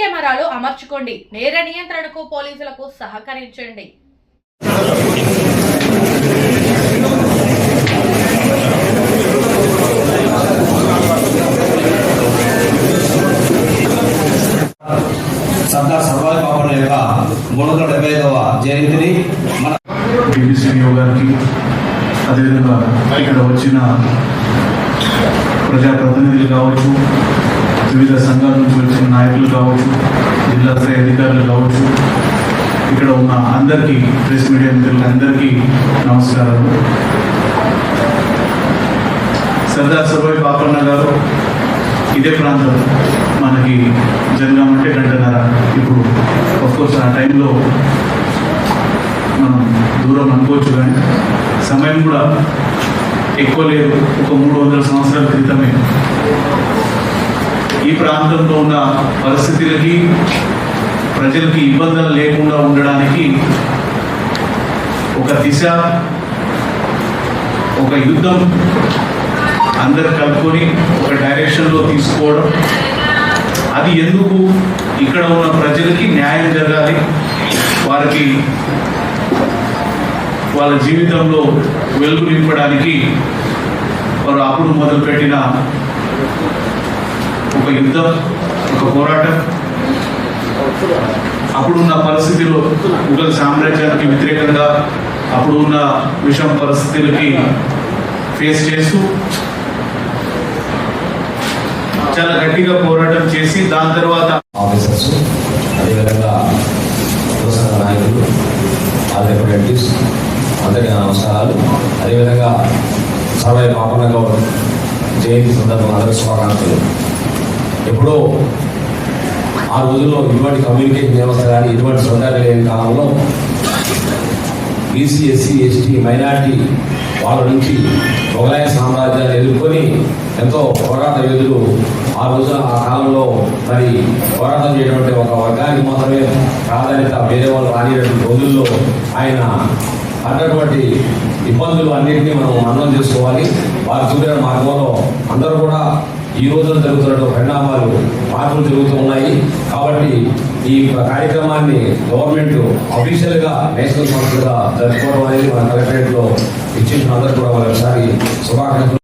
కెమెరాలు అమర్చుకోండి. నేర నియంత్రణకు పోలీసులకు సహకరించండి. సర్దార్ సర్వాయి బాబు యొక్క మూడు వందల డెబ్బై ఐదవ జయంతిని మన గారికి అదేవిధంగా ఇక్కడ వచ్చిన ప్రజాప్రతినిధులు కావచ్చు వివిధ సంఘాల నుంచి వచ్చిన నాయకులు కావచ్చు జిల్లా స్థాయి అధికారులు కావచ్చు ఇక్కడ ఉన్న అందరికీ ప్రెస్ మీడియా మిత్రులు అందరికీ నమస్కారాలు. సర్దార్ సర్వాయి పాపన్న గారు ఇదే ప్రాంతం మనకి జరగామంటే గంటన్నర. ఇప్పుడు కోర్స్ ఆ టైంలో మనం దూరం అనుకోవచ్చు కానీ సమయం కూడా ఎక్కువ లేదు. ఒక మూడు వందల సంవత్సరాల క్రితం ఈ ప్రాంతంలో ఉన్న పరిస్థితులకి ప్రజలకి ఇబ్బందులు లేకుండా ఉండడానికి ఒక దిశ ఒక యుద్ధం అందరు కలుపుకొని ఒక డైరెక్షన్లో తీసుకోవడం. అది ఎందుకు ఇక్కడ ఉన్న ప్రజలకి న్యాయం జరగాలి? వారికి వాళ్ళ జీవితంలో వెలుగు నింపడానికి వారు అప్పుడు మొదలుపెట్టిన ఒక యుద్ధం ఒక పోరాటం? అప్పుడున్న పరిస్థితిలో ముఘల్ సామ్రాజ్యానికి వ్యతిరేకంగా అప్పుడు ఉన్న విషమ పరిస్థితులకి ఫేస్ చేస్తూ చాలా గట్టిగా పోరాటం చేసి దాని తర్వాత ఆఫీసర్స్ అదేవిధంగా యువసంఘ నాయకులు ఆల్ రిప్రజెంటేటివ్స్ అందరికీ నమస్కారాలు. అదేవిధంగా సర్వే పాపన్న గౌడ్ జయంతి సందర్భంగా అందరికీ స్వాగతాలు ఎప్పుడో ఆ రోజుల్లో ఇటువంటి కమ్యూనికేషన్ వ్యవస్థ కానీ ఇటువంటి సౌకర్యాలు లేని కాలంలో బీసీ ఎస్సీ ఎస్టీ మైనార్టీ వాళ్ళ నుంచి మొఘలాయ సామ్రాజ్యాన్ని ఎదుర్కొని ఎంతో పోరాట యోధులు ఆ రోజున ఆ కాలంలో మరి పోరాటం చేయటువంటి ఒక వర్గానికి మాత్రమే ప్రాధాన్యత వేరే వాళ్ళు రానిటువంటి రోజుల్లో ఆయన అన్నటువంటి ఇబ్బందులు అన్నింటినీ మనం అన్నం చేసుకోవాలి. వారి చూపిన మార్గంలో అందరూ కూడా ఈ రోజున జరుగుతున్న పరిణామాలు మార్పులు జరుగుతూ ఉన్నాయి. కాబట్టి ఈ కార్యక్రమాన్ని గవర్నమెంట్ అఫీషియల్గా నేషనల్ సంస్థగా జరుపుకోవడం అనేది మన కలెక్టరేట్లో ఇచ్చిన అందరూ కూడా మరొకసారి శుభాకాంక్షలు